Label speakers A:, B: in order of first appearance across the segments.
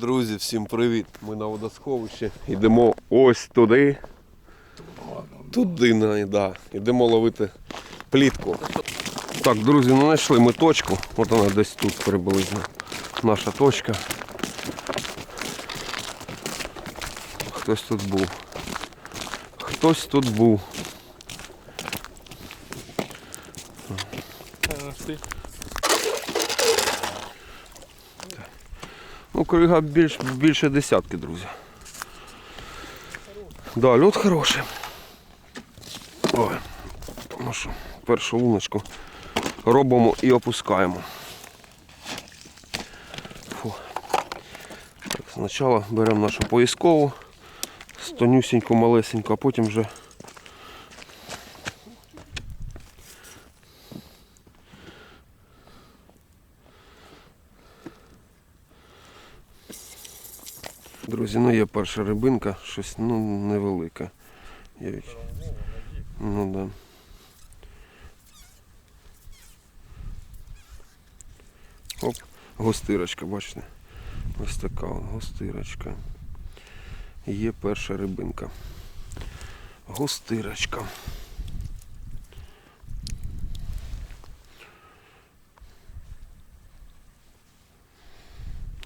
A: Друзі, всім привіт! Ми на водосховищі. Йдемо ось туди. Туди, на- да. Йдемо ловити плітку. Так, друзі, ну знайшли ми точку. От вона десь тут приблизно. Наша точка. Хтось тут був. Хтось тут був. Крига більш, більше десятки, друзі. Да, льот хороший. Ой, тому що першу луночку робимо і опускаємо. Фу. Так, спочатку беремо нашу поїзкову, стонюсіньку, малесеньку, а потім вже Друзі, ну є перша рибинка, щось ну, невелике. Я. Ну да. Оп, гостирочка, бачите? Ось така гостирочка. Є перша рибинка. Гостирочка.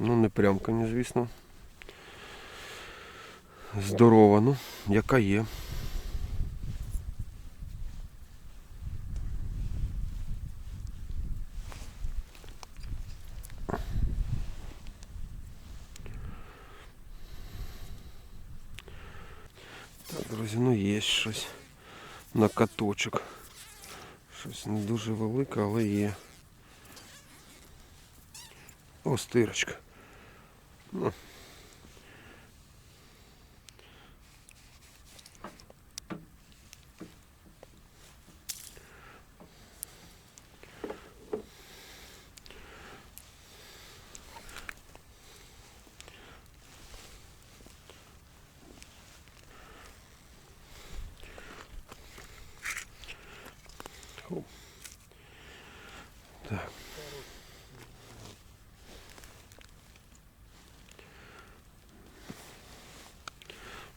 A: Ну, не прямкані, звісно. Здорова, ну, яка є. Так, друзі, ну є щось на каточок. Щось не дуже велике, але є. О, стирочка. Ну,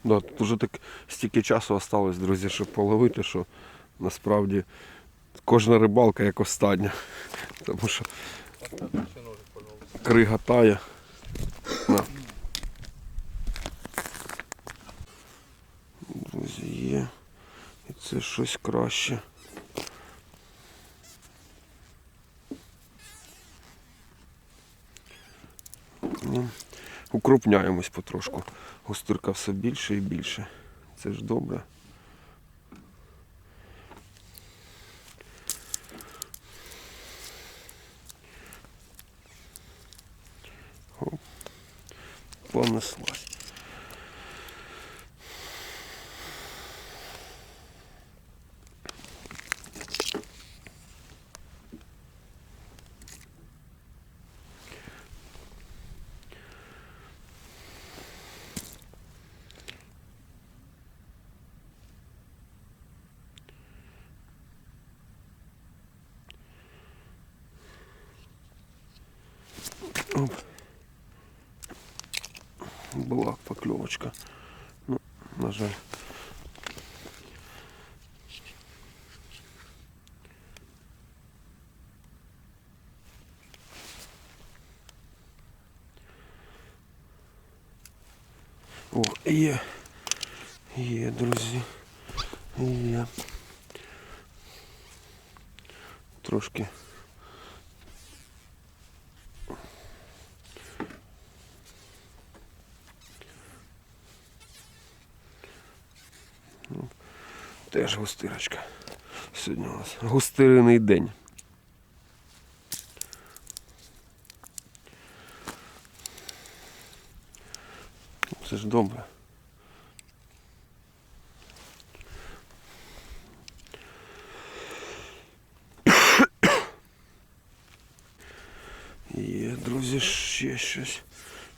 A: Да, тут вже так стільки часу осталось, друзі, щоб половити, що насправді кожна рибалка як остання. Тому що крига тає. На. Друзі, є. І це щось краще. Ну, укрупняємось потрошку. Густирка все більше і більше. Це ж добре. Оп. Понеслась. Оп. Була покльовочка. Ну, на жаль. О, є. Є, друзі. Є. Трошки. Теж густирочка. Сьогодні у нас густириний день. Це ж добре. Є, друзі, ще щось.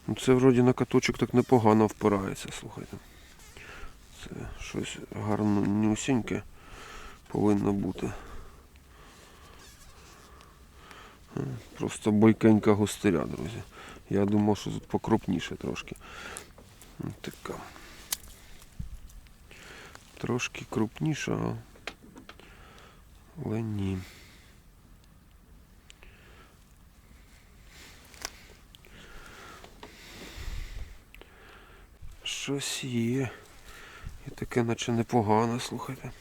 A: Ну, Це вроді на каточок так непогано впирається, слухайте. Це щось гарнюсіньке повинно бути. Просто бойкенька густиря, друзі. Я думав, що тут покрупніше трошки. Така. Трошки крупніша, але ні. Щось є. І таке наче непогано, слухайте.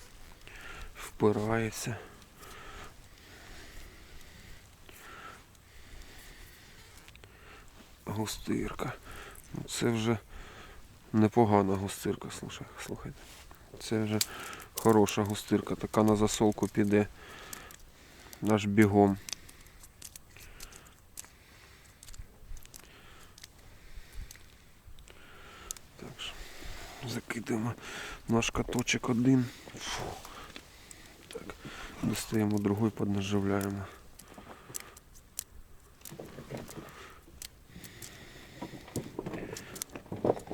A: Впирається. Густирка. Ну, Це вже непогана густирка, слухайте. Це вже хороша густирка. Така на засолку піде наш бігом. Так що закидаємо наш каточок один. Фу. Так. Достаємо другий, поднаживляємо.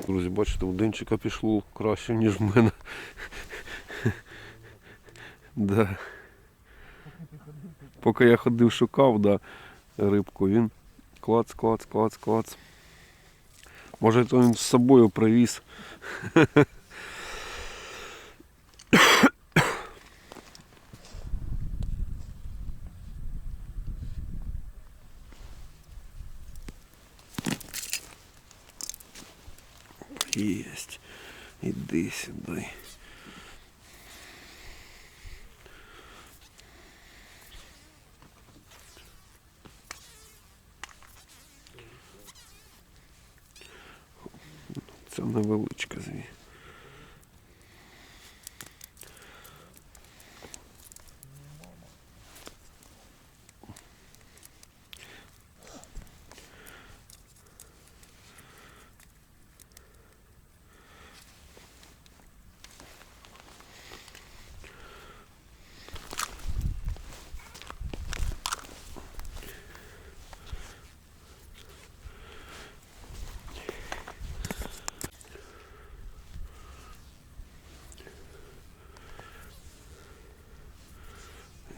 A: Друзі, бачите, у денчика пішло краще, ніж в мене. Да. Поки я ходив, шукав да, рибку, він клац, клац, клац, клац. Може то він з собою привіз. Єсть. Іди сюди. Це невеличка зві.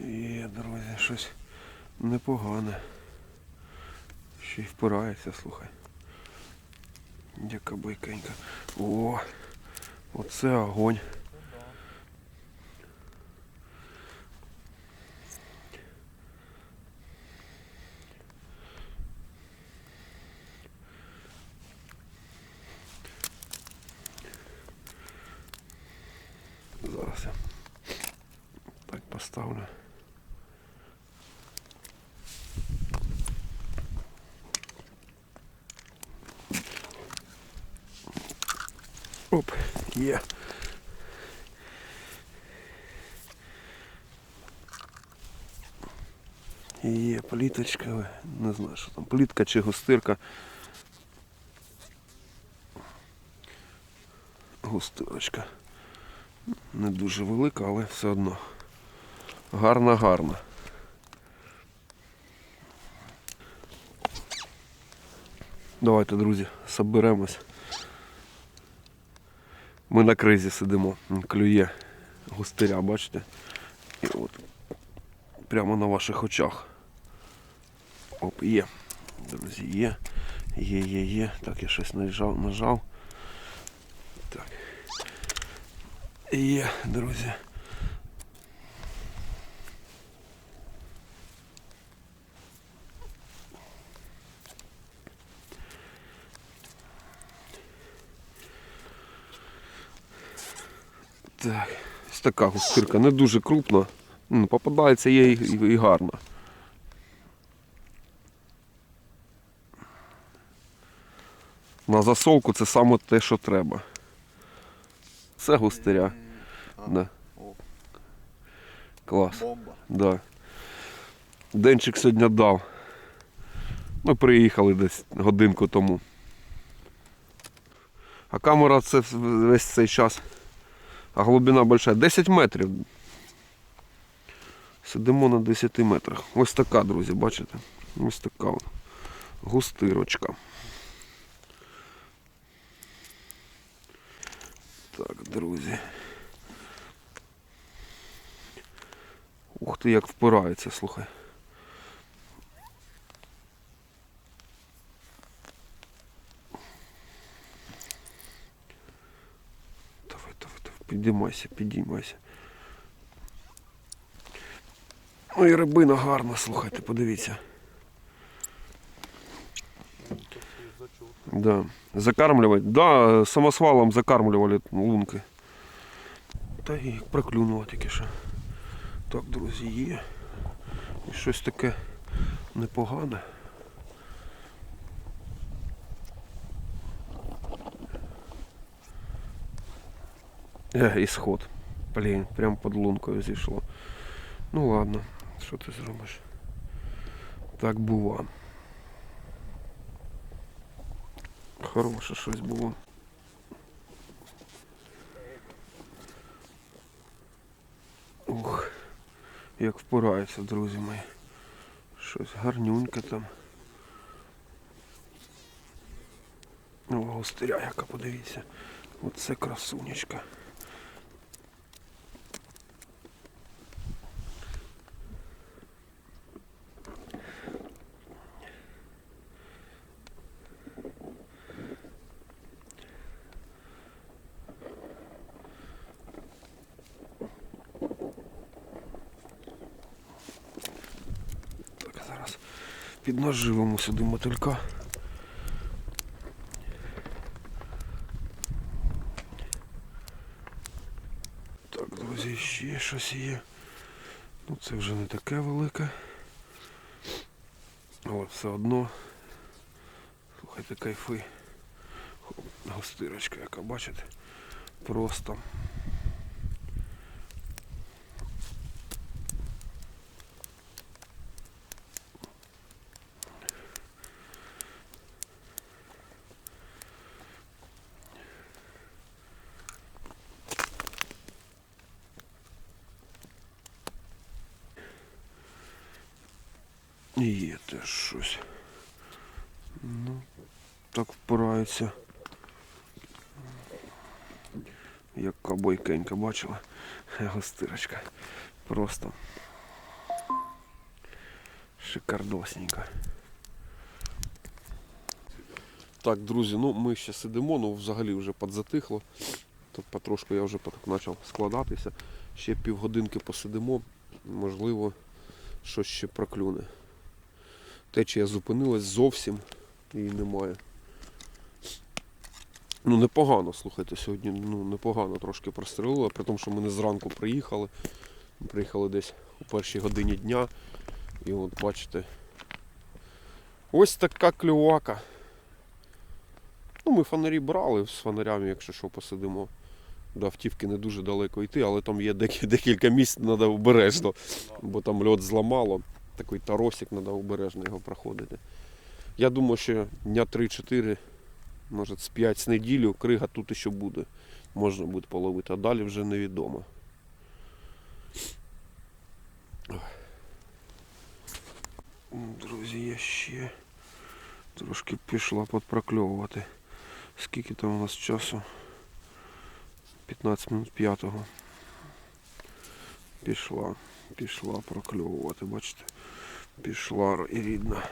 A: Є, друзі, щось непогане. Ще й впирається, слухай. Яка бойкенька. О, оце огонь. Зараз я так поставлю. Оп, є. Є пліточка, не знаю, що там, плітка чи густирка. Густирочка. Не дуже велика, але все одно. Гарна, гарна. Давайте, друзі, соберемось. Ми на кризі сидимо, клює густиря, бачите? І от прямо на ваших очах. Оп, є. Друзі, є. Є, є, є. Так, я щось нажав, нажав. Так. Є, друзі. Так, ось така густирка, не дуже крупна. Ну, попадається є і, і, гарна. На засолку це саме те, що треба. Це густиря. Да. Клас.
B: бомба.
A: Да. Денчик сьогодні дав. Ми приїхали десь годинку тому. А камера це весь цей час. А глибина большая. 10 метрів. Сидимо на 10 метрах. Ось така, друзі, бачите? Ось така. Густирочка. Так, друзі. Ух ти, як впирається, слухай. Підіймайся, підіймайся. Ой, рибина гарна, слухайте, подивіться. Да. Закармливать. Да, самосвалом закармливали лунки. Та і проклюнуло тільки що. Так, друзі, є. І щось таке непогане. Е, ісход. Блін, прям під лункою зійшло. Ну ладно, що ти зробиш? Так бува. Хороше щось було. Ух, як впирається, друзі мої. Щось гарнюньке там. О, гостиря яка, подивіться. Оце красунечка. Так, зараз піднаживимо сюди мотилька. Так, друзі, ще щось є. Ну це вже не таке велике. Але все одно. Слухайте, кайфи. Гостирочка, яка бачите. Просто. Є теж щось. Ну, так впирається. Як кабойкенька, бачила? Гостирочка. Просто шикардосненько. Так, друзі, ну ми ще сидимо, ну взагалі вже підзатихло. Тут потрошку я вже почав складатися. Ще півгодинки посидимо, можливо, щось ще проклюне. Течія зупинилась зовсім її немає. Ну непогано, слухайте, сьогодні ну, непогано трошки прострелило, при тому, що ми не зранку приїхали. Ми приїхали десь у першій годині дня. І от бачите. Ось така клювака. Ну, ми фонарі брали з фонарями, якщо що, посидимо. До автівки не дуже далеко йти, але там є декілька місць, треба обережно, бо там льот зламало. Такий таросик, треба обережно його проходити. Я думаю, що дня 3-4, може з 5 з неділю, крига тут ще буде. Можна буде половити, а далі вже невідомо. Друзі, я ще трошки пішла подпрокльовувати. Скільки там у нас часу? 15 минут п'ятого. Пішла, пішла прокльовувати, бачите? Пішла і рідна.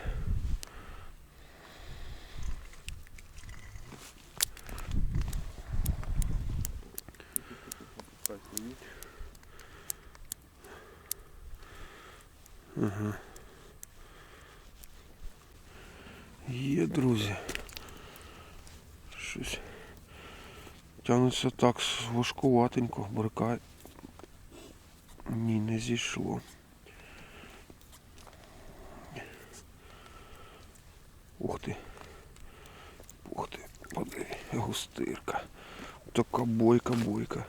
A: Ага. Є, друзі. Щось тягнеться так важкуватенько, брикає. Ні, не зійшло. Ух ти. Ух ти, подиви, густирка. Така бойка, бойка.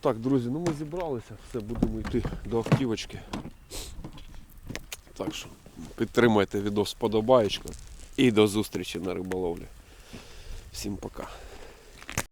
A: Так, друзі, ну ми зібралися, все, будемо йти до автівочки. Так що підтримайте відео з і до зустрічі на риболовлі. Всім пока.